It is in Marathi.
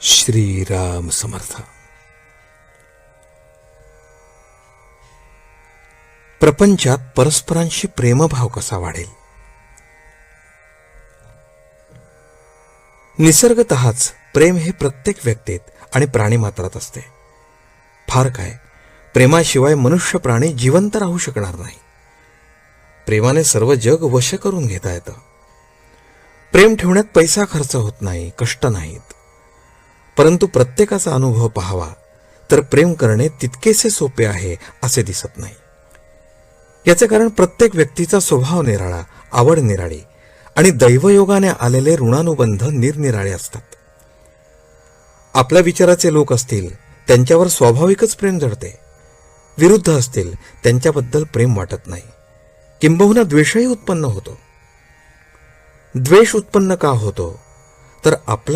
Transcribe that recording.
श्रीराम समर्थ. प्रपंचात परस्परांशी प्रेमभाव कसा वाढेल? निसर्गतःच प्रेम हे प्रत्येक व्यक्तीत आणि प्राणीमात्रात असते. फार काय प्रेमाशिवाय मनुष्य प्राणी जिवंत राहू शकणार नाही. प्रेमाने सर्व जग वश करून घेता येतं. प्रेम ठेवण्यात पैसा खर्च होत नाही कष्ट नाहीत. परंतु प्रत्येकाचा अनुभव पाहावा तर प्रेम करणे तितकेसे सोपे आहे असे दिसत नाही. याचे कारण प्रत्येक व्यक्तीचा स्वभाव निराळा आवड निराळी आणि दैवयोगाने आलेले ऋणानुबंध निरनिराळे असतात. आपल्या विचाराचे लोक असतील त्यांच्यावर स्वाभाविकच प्रेम जडते. विरुद्ध असतील त्यांच्याबद्दल प्रेम वाटत नाही. किंबहुना द्वेषही उत्पन्न होतो. द्वेष उत्पन्न का होतो? तर आपला